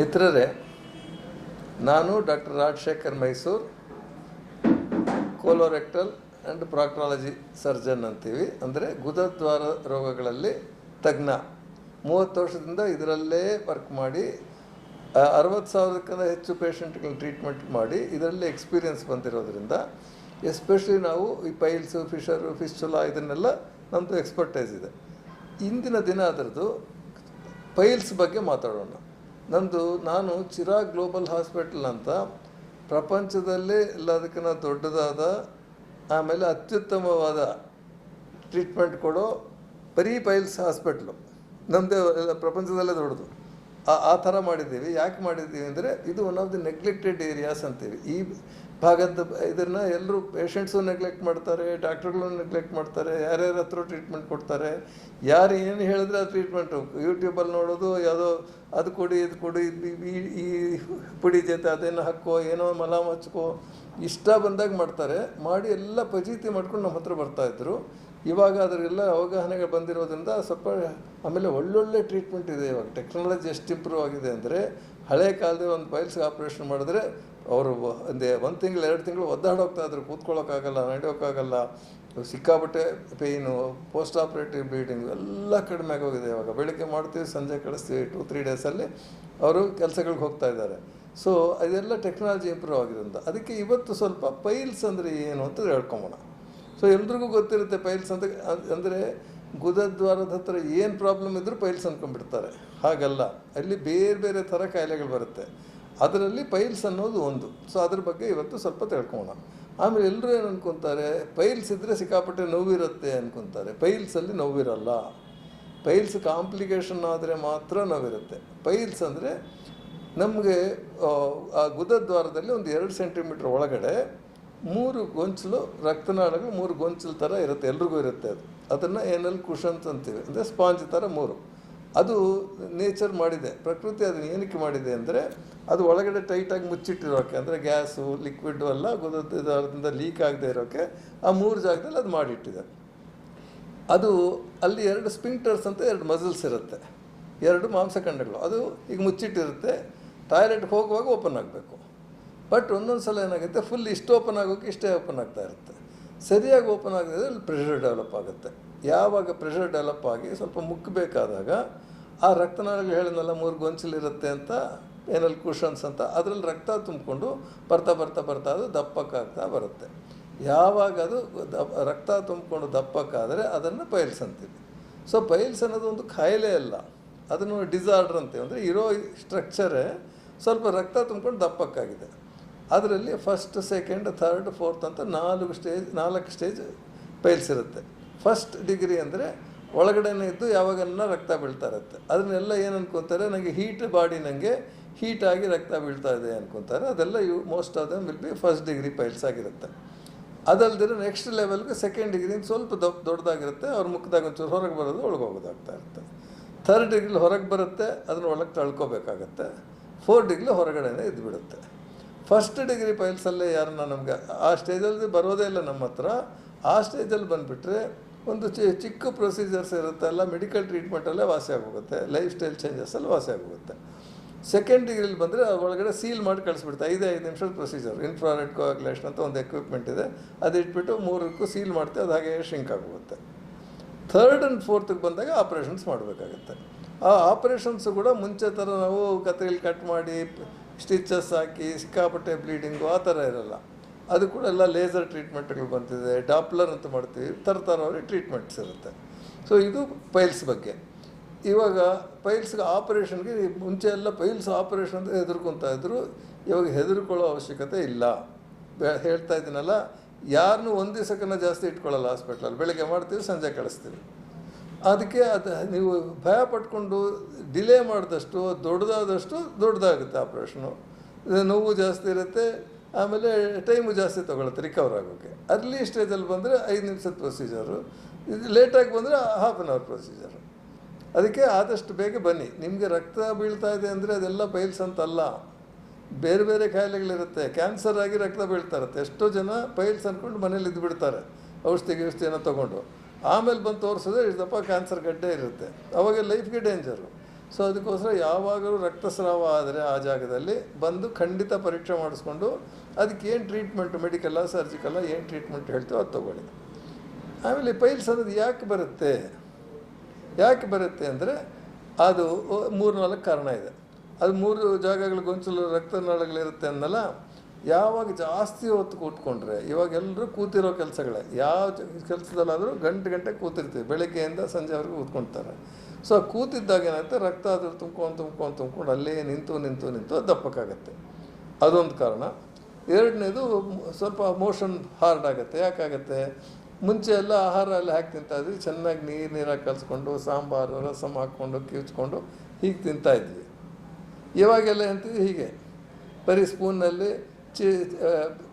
ಮಿತ್ರರೇ, ನಾನು doctor Rajashekar Mysuru, colorectal and proctology surgeon ಅಂತೀವಿ. ಅಂದರೆ ಗುದದ್ವಾರ ರೋಗಗಳಲ್ಲಿ ತಜ್ಞ. ಮೂವತ್ತು ವರ್ಷದಿಂದ ಇದರಲ್ಲೇ ವರ್ಕ್ ಮಾಡಿ ಅರವತ್ತು ಸಾವಿರಕ್ಕಿಂತ ಹೆಚ್ಚು ಪೇಷಂಟ್ಗಳನ್ನ ಟ್ರೀಟ್ಮೆಂಟ್ ಮಾಡಿ, ಇದರಲ್ಲಿ ಎಕ್ಸ್ಪೀರಿಯನ್ಸ್ ಬಂದಿರೋದ್ರಿಂದ ಎಸ್ಪೆಷಲಿ ನಾವು ಈ ಪೈಲ್ಸು ಫಿಶರು ಫಿಶ್ಚುಲಾ ಇದನ್ನೆಲ್ಲ ನಮ್ಮದು ಎಕ್ಸ್ಪರ್ಟೈಸ್ ಇದೆ. ಇಂದಿನ ದಿನ ಅದರದ್ದು ಪೈಲ್ಸ್ ಬಗ್ಗೆ ಮಾತಾಡೋಣ. ನಂದು, ನಾನು ಚಿರಾಗ್ ಗ್ಲೋಬಲ್ ಹಾಸ್ಪಿಟಲ್ ಅಂತ ಪ್ರಪಂಚದಲ್ಲೇ ಎಲ್ಲದಕ್ಕಿಂತ ದೊಡ್ಡದಾದ, ಆಮೇಲೆ ಅತ್ಯುತ್ತಮವಾದ ಟ್ರೀಟ್ಮೆಂಟ್ ಕೊಡೋ ಬರೀ ಪೈಲ್ಸ್ ಹಾಸ್ಪಿಟ್ಲು. ನಮ್ಮದೇ ಪ್ರಪಂಚದಲ್ಲೇ ದೊಡ್ಡದು. ಆ ಆ ಥರ ಮಾಡಿದ್ದೀವಿ. ಯಾಕೆ ಮಾಡಿದ್ದೀವಿ ಅಂದರೆ ಇದು one of the neglected areas ಅಂತೀವಿ ಈ ಭಾಗದ ಇದನ್ನು ಎಲ್ಲರೂ ಪೇಷಂಟ್ಸು ನೆಗ್ಲೆಕ್ಟ್ ಮಾಡ್ತಾರೆ ಡಾಕ್ಟ್ರುಗಳು ನೆಗ್ಲೆಕ್ಟ್ ಮಾಡ್ತಾರೆ, ಯಾರ್ಯಾರ ಹತ್ರ ಟ್ರೀಟ್ಮೆಂಟ್ ಕೊಡ್ತಾರೆ, ಯಾರು ಏನು ಹೇಳಿದ್ರೆ ಆ ಟ್ರೀಟ್ಮೆಂಟು ಯೂಟ್ಯೂಬಲ್ಲಿ ನೋಡೋದು, ಯಾವುದೋ ಅದು ಕೊಡಿ, ಇದು ಕೊಡಿ, ಈ- ಪುಡಿ ಜೊತೆ ಅದೇನು ಹಾಕೋ, ಏನೋ ಮಲ ಹಚ್ಕೋ, ಇಷ್ಟ ಬಂದಾಗ ಮಾಡ್ತಾರೆ. ಮಾಡಿ ಎಲ್ಲ ಪಜೀತಿ ಮಾಡ್ಕೊಂಡು ನಮ್ಮ ಹತ್ರ ಬರ್ತಾಯಿದ್ರು ಇವಾಗ ಅದರೆಲ್ಲ ಅವಗಾಹನೆಗಳು ಬಂದಿರೋದ್ರಿಂದ ಸ್ವಲ್ಪ ಆಮೇಲೆ ಒಳ್ಳೊಳ್ಳೆ ಟ್ರೀಟ್ಮೆಂಟ್ ಇದೆ ಇವಾಗ. ಟೆಕ್ನಾಲಜಿ ಎಷ್ಟು ಇಂಪ್ರೂವ್ ಆಗಿದೆ ಅಂದರೆ ಹಳೆ ಕಾಲದ ಒಂದು ಪೈಲ್ಸ್ಗೆ ಆಪ್ರೇಷನ್ ಮಾಡಿದ್ರೆ ಅವರು ಒಂದು ಒಂದು ತಿಂಗಳು, ಎರಡು ತಿಂಗಳು ಒದ್ದಾಡೋಗ್ತಾಯಿದ್ರು ಕೂತ್ಕೊಳ್ಳೋಕ್ಕಾಗಲ್ಲ ನಡೆಯೋಕ್ಕಾಗಲ್ಲ ಸಿಕ್ಕಾಪಟ್ಟೆ ಪೇಯ್ನು ಪೋಸ್ಟ್ ಆಪ್ರೇಟಿವ್ ಬ್ಲೀಡಿಂಗ್ ಎಲ್ಲ ಕಡಿಮೆ ಆಗೋಗಿದೆ ಇವಾಗ. ಬೆಳಿಗ್ಗೆ ಮಾಡ್ತೀವಿ, ಸಂಜೆ ಕಳಿಸ್ತೀವಿ ಟೂ ತ್ರೀ ಡೇಸಲ್ಲಿ ಅವರು ಕೆಲಸಗಳಿಗೆ ಹೋಗ್ತಾ ಇದ್ದಾರೆ. ಸೊ ಅದೆಲ್ಲ ಟೆಕ್ನಾಲಜಿ ಇಂಪ್ರೂವ್ ಆಗಿರೋದ್ರಿಂದ. ಅದಕ್ಕೆ ಇವತ್ತು ಸ್ವಲ್ಪ ಪೈಲ್ಸ್ ಅಂದರೆ ಏನು ಅಂತ ಹೇಳ್ಕೊಂಬೋಣ. ಸೊ ಎಲ್ರಿಗೂ ಗೊತ್ತಿರುತ್ತೆ ಪೈಲ್ಸ್ ಅಂತ. ಅಂದರೆ ಗುದದ್ವಾರದ ಹತ್ರ ಏನು ಪ್ರಾಬ್ಲಮ್ ಇದ್ದರೂ ಪೈಲ್ಸ್ ಅಂದ್ಕೊಂಡ್ಬಿಡ್ತಾರೆ ಹಾಗಲ್ಲ. ಅಲ್ಲಿ ಬೇರೆ ಬೇರೆ ಥರ ಕಾಯಿಲೆಗಳು ಬರುತ್ತೆ. ಅದರಲ್ಲಿ ಪೈಲ್ಸ್ ಅನ್ನೋದು ಒಂದು. ಸೊ ಅದ್ರ ಬಗ್ಗೆ ಇವತ್ತು ಸ್ವಲ್ಪ ತಿಳ್ಕೊಳ್ಳೋಣ ಆಮೇಲೆ ಎಲ್ಲರೂ ಏನು ಅನ್ಕೊತಾರೆ, ಪೈಲ್ಸ್ ಇದ್ದರೆ ಸಿಕ್ಕಾಪಟ್ಟೆ ನೋವಿರುತ್ತೆ ಅನ್ಕೊತಾರೆ. ಪೈಲ್ಸಲ್ಲಿ ನೋವಿರಲ್ಲ. ಪೈಲ್ಸ್ ಕಾಂಪ್ಲಿಕೇಶನ್ ಆದರೆ ಮಾತ್ರ ನೋವಿರುತ್ತೆ. ಪೈಲ್ಸ್ ಅಂದರೆ ನಮಗೆ, ಆ ಗುದದ್ವಾರದಲ್ಲಿ ಒಂದು ಎರಡು ಸೆಂಟಿಮೀಟ್ರ್ ಒಳಗಡೆ ಮೂರು ಗೊಂಚಲು ರಕ್ತನಾಳಗಳು ಮೂರು ಗೊಂಚಲು ಥರ ಇರುತ್ತೆ. ಎಲ್ರಿಗೂ ಇರುತ್ತೆ ಅದು. ಅದನ್ನು ಏನಲ್ಲಿ ಕುಷನ್ಸ್ ಅಂತೀವಿ. ಅಂದರೆ ಸ್ಪಾಂಜ್ ಥರ ಮೂರು. ಅದು ನೇಚರ್ ಮಾಡಿದೆ. ಪ್ರಕೃತಿ ಅದನ್ನು ಏನಕ್ಕೆ ಮಾಡಿದೆ ಅಂದರೆ ಅದು ಒಳಗಡೆ ಟೈಟಾಗಿ ಮುಚ್ಚಿಟ್ಟಿರೋಕೆ, ಅಂದರೆ ಗ್ಯಾಸು ಲಿಕ್ವಿಡ್ ಎಲ್ಲ ಅದರಿಂದ ಲೀಕ್ ಆಗದೆ ಇರೋಕ್ಕೆ ಆ ಮೂರು ಜಾಗದಲ್ಲಿ ಅದು ಮಾಡಿಟ್ಟಿದೆ. ಅದು ಅಲ್ಲಿ ಎರಡು ಸ್ಪಿಂಕ್ಟರ್ಸ್ ಅಂತ ಎರಡು ಮಸಲ್ಸ್ ಇರುತ್ತೆ. ಎರಡು ಮಾಂಸಖಂಡಗಳು ಅದು ಈಗ ಮುಚ್ಚಿಟ್ಟಿರುತ್ತೆ. ಟಾಯ್ಲೆಟ್ಗೆ ಹೋಗುವಾಗ ಓಪನ್ ಆಗಬೇಕು. ಬಟ್ ಒಂದೊಂದು ಸಲ ಏನಾಗುತ್ತೆ ಫುಲ್ ಇಷ್ಟು ಓಪನ್ ಆಗೋಕ್ಕೆ ಇಷ್ಟೇ ಓಪನ್ ಆಗ್ತಾ ಇರುತ್ತೆ. ಸರಿಯಾಗಿ ಓಪನ್ ಆಗದಿದ್ರೆ ಅಲ್ಲಿ ಪ್ರೆಷರ್ ಡೆವಲಪ್ ಆಗುತ್ತೆ. ಯಾವಾಗ ಪ್ರೆಷರ್ ಡೆವಲಪ್ ಆಗಿ ಸ್ವಲ್ಪ ಮುಕ್ಕಬೇಕಾದಾಗ ಆ ರಕ್ತನಾಳಗಳು ಹೇಳಿದ್ನಲ್ಲ, ಮೂರು ಗೊಂಚಲಿರುತ್ತೆ ಅಂತ, ಏನಲ್ಲಿ ಕುಷನ್ಸ್ ಅಂತ, ಅದರಲ್ಲಿ ರಕ್ತ ತುಂಬಿಕೊಂಡು ಬರ್ತಾ ಬರ್ತಾ ಬರ್ತಾ ಅದು ದಪ್ಪಕ್ಕಾಗ್ತಾ ಬರುತ್ತೆ. ಯಾವಾಗ ಅದು ರಕ್ತ ತುಂಬಿಕೊಂಡು ದಪ್ಪಕ್ಕಾದರೆ ಅದನ್ನು ಪೈಲ್ಸ್ ಅಂತೀವಿ. ಸೊ ಪೈಲ್ಸ್ ಅನ್ನೋದು ಒಂದು ಕಾಯಿಲೆ ಅಲ್ಲ. ಅದನ್ನು ಡಿಸಾರ್ಡ್ರ್ ಅಂತೀವಿ. ಅಂದರೆ ಇರೋ ಸ್ಟ್ರಕ್ಚರೇ ಸ್ವಲ್ಪ ರಕ್ತ ತುಂಬಿಕೊಂಡು ದಪ್ಪಕ್ಕಾಗಿದೆ. ಅದರಲ್ಲಿ ಫಸ್ಟ್ ಸೆಕೆಂಡ್ ಥರ್ಡ್ ಫೋರ್ತ್ ಅಂತ ನಾಲ್ಕು ಸ್ಟೇಜ್ ನಾಲ್ಕು ಸ್ಟೇಜ್ ಪೈಲ್ಸ್ ಇರುತ್ತೆ. ಫಸ್ಟ್ ಡಿಗ್ರಿ ಅಂದರೆ ಒಳಗಡೆನೇ ಇದ್ದು ಯಾವಾಗೆಲ್ಲ ರಕ್ತ ಬೀಳ್ತಾ ಇರುತ್ತೆ ಅದನ್ನೆಲ್ಲ ಏನು ಅನ್ಕೊತಾರೆ ನನಗೆ ಹೀಟ್ ಬಾಡಿ ನನಗೆ ಹೀಟಾಗಿ ರಕ್ತ ಬೀಳ್ತಾ ಇದೆ ಅನ್ಕೊತಾರೆ. ಅದೆಲ್ಲ you most of them will be first degree piles ಆಗಿರುತ್ತೆ. ಅದಲ್ದಿರ ನೆಕ್ಸ್ಟ್ ಲೆವೆಲ್ಗೆ ಸೆಕೆಂಡ್ ಡಿಗ್ರಿ ಸ್ವಲ್ಪ ದೊ, ದೊಡ್ಡದಾಗಿರುತ್ತೆ. ಅವ್ರ ಮುಖದಾಗ ಒಂಚೂರು ಹೊರಗೆ ಬರೋದು ಒಳಗೆ ಹೋಗೋದಾಗ್ತಾ ಇರುತ್ತೆ ಥರ್ಡ್ ಡಿಗ್ರಿಲಿ ಹೊರಗೆ ಬರುತ್ತೆ, ಅದನ್ನು ಒಳಗೆ ತಳ್ಕೋಬೇಕಾಗತ್ತೆ. ಫೋರ್ ಡಿಗ್ರಿ ಹೊರಗಡೆನೇ ಇದ್ದುಬಿಡುತ್ತೆ ಫಸ್ಟ್ ಡಿಗ್ರಿ ಪೈಲ್ಸಲ್ಲೇ ಯಾರನ್ನ ನಮಗೆ, ಆ ಸ್ಟೇಜಲ್ಲಿ ಬರೋದೇ ಇಲ್ಲ ನಮ್ಮ ಹತ್ರ ಆ ಸ್ಟೇಜಲ್ಲಿ ಬಂದುಬಿಟ್ರೆ ಒಂದು ಚಿ ಚಿಕ್ಕ ಪ್ರೊಸೀಜರ್ಸ್ ಇರುತ್ತೆ ಎಲ್ಲ ಮೆಡಿಕಲ್ ಟ್ರೀಟ್ಮೆಂಟಲ್ಲೇ ವಾಸಿ ಆಗೋಗುತ್ತೆ ಲೈಫ್ ಸ್ಟೈಲ್ ಚೇಂಜಸ್ಸಲ್ಲಿ ವಾಸಿ ಆಗೋಗುತ್ತೆ ಸೆಕೆಂಡ್ ಡಿಗ್ರಿಲಿ ಬಂದರೆ ಒಳಗಡೆ ಸೀಲ್ ಮಾಡಿ ಕಳಿಸ್ಬಿಡ್ತಾರೆ ಐದು ಐದು ನಿಮಿಷದ ಪ್ರೊಸೀಜರ್, ಇನ್ಫ್ರಾರೆಡ್ ಕೋಆಗ್ಲೇಷನ್ ಅಂತ ಒಂದು ಎಕ್ವಿಪ್ಮೆಂಟ್ ಇದೆ, ಅದು ಇಟ್ಬಿಟ್ಟು ಮೂರಕ್ಕೂ ಸೀಲ್ ಮಾಡ್ತೀವಿ, ಅದು ಹಾಗೆ ಶ್ರಿಂಕ್ ಆಗೋಗುತ್ತೆ. ಥರ್ಡ್ ಆ್ಯಂಡ್ ಫೋರ್ತಿಗೆ ಬಂದಾಗ ಆಪ್ರೇಷನ್ಸ್ ಮಾಡಬೇಕಾಗುತ್ತೆ. ಆ ಆಪ್ರೇಷನ್ಸು ಕೂಡ ಮುಂಚೆ ಥರ ನಾವು ಕತ್ರಿಲಿ ಕಟ್ ಮಾಡಿ ಸ್ಟಿಚಸ್ ಹಾಕಿ, ಸಿಕ್ಕಾಪಟ್ಟೆ ಬ್ಲೀಡಿಂಗು ಆ ಥರ ಇರಲ್ಲ. ಅದು ಕೂಡ ಎಲ್ಲ ಲೇಸರ್ ಟ್ರೀಟ್ಮೆಂಟ್ಗಳು ಬಂದಿದೆ. ಡಾಪ್ಲರ್ ಅಂತ ಮಾಡ್ತೀವಿ. ಥರ ಥರವ್ರಿಗೆ ಟ್ರೀಟ್ಮೆಂಟ್ಸ್ ಇರುತ್ತೆ. ಸೊ ಇದು ಪೈಲ್ಸ್ ಬಗ್ಗೆ. ಇವಾಗ ಪೈಲ್ಸ್ಗೆ ಆಪರೇಷನ್ಗೆ ಮುಂಚೆ ಎಲ್ಲ ಪೈಲ್ಸ್ ಆಪರೇಷನ್ ಅಂತ ಹೆದರ್ಕೊತಾ ಇದ್ದರು ಇವಾಗ ಹೆದರ್ಕೊಳ್ಳೋ ಅವಶ್ಯಕತೆ ಇಲ್ಲ. ಹೇಳ್ತಾ ಇದ್ದೀನಲ್ಲ ಯಾರನ್ನೂ ಒಂದು ದಿವಸಕ್ಕನ್ನ ಜಾಸ್ತಿ ಇಟ್ಕೊಳ್ಳಲ್ಲ ಹಾಸ್ಪಿಟ್ಲಲ್ಲಿ ಬೆಳಗ್ಗೆ ಮಾಡ್ತೀವಿ, ಸಂಜೆ ಕಳಿಸ್ತೀವಿ. ಅದಕ್ಕೆ ಅದು, ನೀವು ಭಯ ಪಟ್ಕೊಂಡು ಡಿಲೇ ಮಾಡಿದಷ್ಟು, ದೊಡ್ಡದಾದಷ್ಟು ದೊಡ್ಡದಾಗುತ್ತೆ ಆಪ್ರೇಷನು ನೋವು ಜಾಸ್ತಿ ಇರುತ್ತೆ. ಆಮೇಲೆ ಟೈಮು ಜಾಸ್ತಿ ತೊಗೊಳುತ್ತೆ ರಿಕವರ್ ಆಗೋಕ್ಕೆ ಅರ್ಲಿ ಸ್ಟೇಜಲ್ಲಿ ಬಂದರೆ ಐದು ನಿಮಿಷದ ಪ್ರೊಸೀಜರು ಇದು ಲೇಟಾಗಿ ಬಂದರೆ ಹಾಫ್ ಆನ್ ಅವರ್ ಪ್ರೊಸೀಜರು ಅದಕ್ಕೆ ಆದಷ್ಟು ಬೇಗ ಬನ್ನಿ. ನಿಮಗೆ ರಕ್ತ ಬೀಳ್ತಾ ಇದೆ ಅಂದರೆ ಅದೆಲ್ಲ ಪೈಲ್ಸ್ ಅಂತಲ್ಲ. ಬೇರೆ ಬೇರೆ ಕಾಯಿಲೆಗಳಿರುತ್ತೆ ಕ್ಯಾನ್ಸರ್ ಆಗಿ ರಕ್ತ ಬೀಳ್ತಾ ಇರುತ್ತೆ. ಎಷ್ಟೋ ಜನ ಪೈಲ್ಸ್ ಅಂದ್ಕೊಂಡು ಮನೇಲಿ ಇದ್ದು ಬಿಡ್ತಾರೆ. ಔಷಧಿ ಗಿಷಧಿ ಏನೋ ತೊಗೊಂಡು. ಆಮೇಲೆ ಬಂದು ತೋರಿಸಿದ್ರೆ ಇಷ್ಟಪ್ಪ ಕ್ಯಾನ್ಸರ್ ಗಡ್ಡೆ ಇರುತ್ತೆ. ಅವಾಗ ಲೈಫ್ಗೆ ಡೇಂಜರು ಸೊ ಅದಕ್ಕೋಸ್ಕರ ಯಾವಾಗಲೂ ರಕ್ತಸ್ರಾವ ಆದರೆ ಆ ಜಾಗದಲ್ಲಿ ಬಂದು ಖಂಡಿತ ಪರೀಕ್ಷೆ ಮಾಡಿಸ್ಕೊಂಡು ಅದಕ್ಕೆ ಏನು ಟ್ರೀಟ್ಮೆಂಟ್ ಮೆಡಿಕಲ್ಲ ಸರ್ಜಿಕಲ್ಲ ಏನು ಟ್ರೀಟ್ಮೆಂಟ್ ಹೇಳ್ತೀವೋ ಅದು ತೊಗೊಳ್ಳಿ. ಆಮೇಲೆ ಪೈಲ್ಸ್ ಅನ್ನೋದು ಯಾಕೆ ಬರುತ್ತೆ? ಯಾಕೆ ಬರುತ್ತೆ ಅಂದರೆ ಅದು ಮೂರು ನಾಲ್ಕು ಕಾರಣ ಇದೆ. ಅದು ಮೂರು ಜಾಗಗಳು ಗೊಂಚಲು ರಕ್ತನಾಳಗಳಿರುತ್ತೆ ಅನ್ನಲ್ಲ, ಯಾವಾಗ ಜಾಸ್ತಿ ಹೊತ್ತು ಕೂತ್ಕೊಂಡ್ರೆ, ಇವಾಗ ಎಲ್ಲರೂ ಕೂತಿರೋ ಕೆಲಸಗಳೇ, ಯಾವ ಕೆಲಸದಲ್ಲಾದರೂ ಗಂಟೆ ಗಂಟೆ ಕೂತಿರ್ತೀವಿ, ಬೆಳಗ್ಗೆಯಿಂದ ಸಂಜೆವರೆಗೂ ಕೂತ್ಕೊಳ್ತಾರೆ ಸೊ ಕೂತಿದ್ದಾಗ ಏನಾಗುತ್ತೆ ರಕ್ತ ಅದು ತುಂಬ್ಕೊಂಡು ತುಂಬ್ಕೊಂಡು ತುಂಬ್ಕೊಂಡು ಅಲ್ಲೇ ನಿಂತು ನಿಂತು ನಿಂತು ಅದು ದಪ್ಪಕ್ಕಾಗತ್ತೆ. ಅದೊಂದು ಕಾರಣ. ಎರಡನೇದು, ಸ್ವಲ್ಪ ಮೋಷನ್ ಹಾರ್ಡ್ ಆಗುತ್ತೆ. ಯಾಕಾಗತ್ತೆ? ಮುಂಚೆ ಎಲ್ಲ ಆಹಾರ ಎಲ್ಲ ಹಾಕಿ ತಿಂತಾಯಿದ್ವಿ ಚೆನ್ನಾಗಿ ನೀರು, ನೀರಾಗಿ ಕಲಿಸ್ಕೊಂಡು, ಸಾಂಬಾರು, ರಸಮ್ ಹಾಕ್ಕೊಂಡು, ಕಿವ್ಚ್ಕೊಂಡು ಹೀಗೆ ತಿಂತಾ ಇದ್ವಿ. ಇವಾಗೆಲ್ಲ ಅಂತೀವಿ ಹೀಗೆ. ಬರೀ ಸ್ಪೂನ್ನಲ್ಲಿ ಚಿ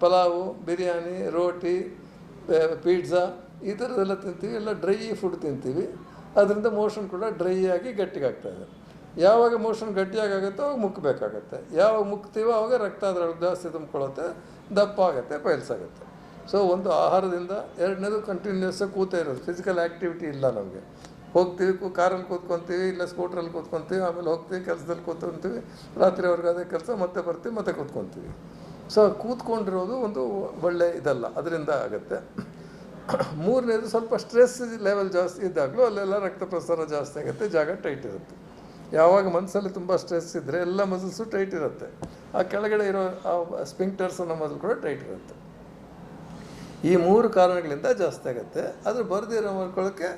ಪಲಾವು, ಬಿರಿಯಾನಿ, ರೋಟಿ ಪಿಜ್ಜಾ ಈ ಥರದ್ದೆಲ್ಲ ತಿಂತೀವಿ. ಎಲ್ಲ ಡ್ರೈ ಫುಡ್ ತಿಂತೀವಿ. ಅದರಿಂದ ಮೋಷನ್ ಕೂಡ ಡ್ರೈ ಆಗಿ ಗಟ್ಟಿಗಾಗ್ತಾ ಇದೆ. ಯಾವಾಗ ಮೋಷನ್ ಗಟ್ಟಿಯಾಗುತ್ತೋ ಅವಾಗ ಮುಕ್ಕಬೇಕಾಗತ್ತೆ ಯಾವಾಗ ಮುಕ್ತೀವೋ ಅವಾಗ ರಕ್ತ ಅದರೊಳಗೆ ಜಾಸ್ತಿ ತುಂಬಿಕೊಳ್ಳುತ್ತೆ, ದಪ್ಪ ಆಗುತ್ತೆ ಪೈಲ್ಸ್ ಆಗುತ್ತೆ. ಸೊ ಒಂದು ಆಹಾರದಿಂದ ಎರಡನೇದು ಕಂಟಿನ್ಯೂಸ್ ಕೂತೇ ಇರೋದು. ಫಿಸಿಕಲ್ ಆ್ಯಕ್ಟಿವಿಟಿ ಇಲ್ಲ ನಮಗೆ. ಹೋಗ್ತೀವಿ ಕಾರಲ್ಲಿ ಕೂತ್ಕೊತೀವಿ, ಇಲ್ಲ ಸ್ಕೂಟ್ರಲ್ಲಿ ಕೂತ್ಕೊತೀವಿ, ಆಮೇಲೆ ಹೋಗ್ತೀವಿ, ಕೆಲಸದಲ್ಲಿ ಕೂತ್ಕೊತೀವಿ ರಾತ್ರಿವರೆಗೂ ಅದೇ ಕೆಲಸ, ಮತ್ತೆ ಬರ್ತೀವಿ, ಮತ್ತೆ ಕೂತ್ಕೊತೀವಿ. ಸೊ ಕೂತ್ಕೊಂಡಿರೋದು ಒಂದು ಒಳ್ಳೆ ಇದಲ್ಲ. ಅದರಿಂದ ಆಗುತ್ತೆ. ಮೂರನೇದು ಸ್ವಲ್ಪ ಸ್ಟ್ರೆಸ್ ಲೆವೆಲ್ ಜಾಸ್ತಿ ಇದ್ದಾಗಲೂ ಅಲ್ಲೆಲ್ಲ ರಕ್ತ ಪ್ರಸಾರ ಜಾಸ್ತಿ ಆಗುತ್ತೆ, ಜಾಗ ಟೈಟ್ ಇರುತ್ತೆ. ಯಾವಾಗ ಮನಸ್ಸಲ್ಲಿ ತುಂಬ ಸ್ಟ್ರೆಸ್ ಇದ್ದರೆ ಎಲ್ಲ ಮಸಲ್ಸು ಟೈಟ್ ಇರುತ್ತೆ. ಆ ಕೆಳಗಡೆ ಇರೋ ಆ ಸ್ಪಿಂಕ್ಟರ್ಸ್ ಅನ್ನೋ ಮಸಲ್ ಕೂಡ ಟೈಟ್ ಇರುತ್ತೆ. ಈ ಮೂರು ಕಾರಣಗಳಿಂದ ಜಾಸ್ತಿ ಆಗುತ್ತೆ. ಅದ್ರ ಬರದಿರೋ ಮಾಡ್ಕೊಳ್ಳೋಕ್ಕೆ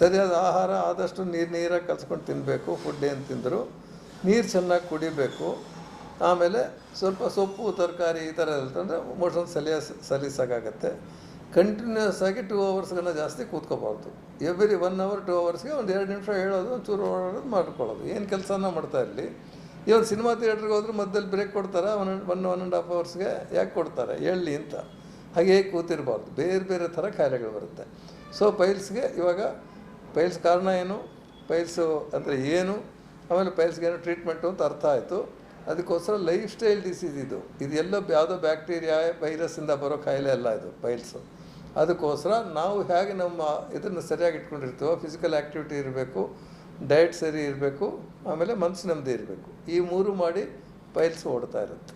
ಸರಿಯಾದ ಆಹಾರ, ಆದಷ್ಟು ನೀರು, ನೀರಾಗಿ ಕಲ್ಸ್ಕೊಂಡು ತಿನ್ನಬೇಕು ಫುಡ್ ಏನು ತಿಂದರು. ನೀರು ಚೆನ್ನಾಗಿ ಕುಡಿಬೇಕು. ಆಮೇಲೆ ಸ್ವಲ್ಪ ಸೊಪ್ಪು, ತರಕಾರಿ ಈ ಥರ ಅಂದರೆ ಮೋಷನ್ ಸಲಿಯ ಸಲೀಸಾಗತ್ತೆ ಕಂಟಿನ್ಯೂಸ್ ಆಗಿ ಟೂ ಅವರ್ಸ್ಗಳನ್ನ ಜಾಸ್ತಿ ಕೂತ್ಕೋಬಾರ್ದು. ಎವ್ರಿ ಒನ್ ಅವರ್ ಟೂ ಅವರ್ಸ್ಗೆ ಒಂದು ಎರಡು ನಿಮಿಷ ಹೇಳೋದು ಒಂಚೂರು ಓಡಾಡೋದು ಮಾಡ್ಕೊಳ್ಳೋದು. ಏನು ಕೆಲಸನ ಮಾಡ್ತಾ ಇರಲಿ? ಇವಾಗ ಸಿನಿಮಾ ಥಿಯೇಟ್ರಿಗೆ ಹೋದ್ರೆ ಮಧ್ಯದಲ್ಲಿ ಬ್ರೇಕ್ ಕೊಡ್ತಾರೆ? One one one and half ಅವರ್ಸ್ಗೆ ಯಾಕೆ ಕೊಡ್ತಾರೆ? ಹೇಳಲಿ ಅಂತ. ಹಾಗೆ ಕೂತಿರಬಾರ್ದು? ಬೇರೆ ಬೇರೆ ಥರ ಕಾಯಿಲೆಗಳು ಬರುತ್ತೆ. ಸೊ ಪೈಲ್ಸ್ಗೆ ಇವಾಗ ಪೈಲ್ಸ್ ಕಾರಣ ಏನು? ಪೈಲ್ಸು ಅಂದರೆ ಏನು? ಆಮೇಲೆ ಪೈಲ್ಸ್ಗೆ ಏನು ಟ್ರೀಟ್ಮೆಂಟು ಅಂತ ಅರ್ಥ ಆಯಿತು. ಅದಕ್ಕೋಸ್ಕರ ಲೈಫ್ ಸ್ಟೈಲ್ ಡಿಸೀಸ್ ಇದು. ಇದೆಲ್ಲ ಯಾವುದೋ ಬ್ಯಾಕ್ಟೀರಿಯಾ ವೈರಸ್ಸಿಂದ ಬರೋ ಕಾಯಿಲೆ ಅಲ್ಲ ಇದು ಬೈಲ್ಸು ಅದಕ್ಕೋಸ್ಕರ ನಾವು ಹೇಗೆ ನಮ್ಮ ಇದನ್ನು ಸರಿಯಾಗಿ ಇಟ್ಕೊಂಡಿರ್ತೀವೋ ಫಿಸಿಕಲ್ ಆ್ಯಕ್ಟಿವಿಟಿ ಇರಬೇಕು ಡಯಟ್ ಸರಿ ಇರಬೇಕು, ಆಮೇಲೆ ಮನಸ್ಸು ನೆಮ್ಮದಿ ಇರಬೇಕು. ಈ ಮೂರು ಮಾಡಿ ಪೈಲ್ಸ್ ಓಡ್ತಾ ಇರುತ್ತೆ.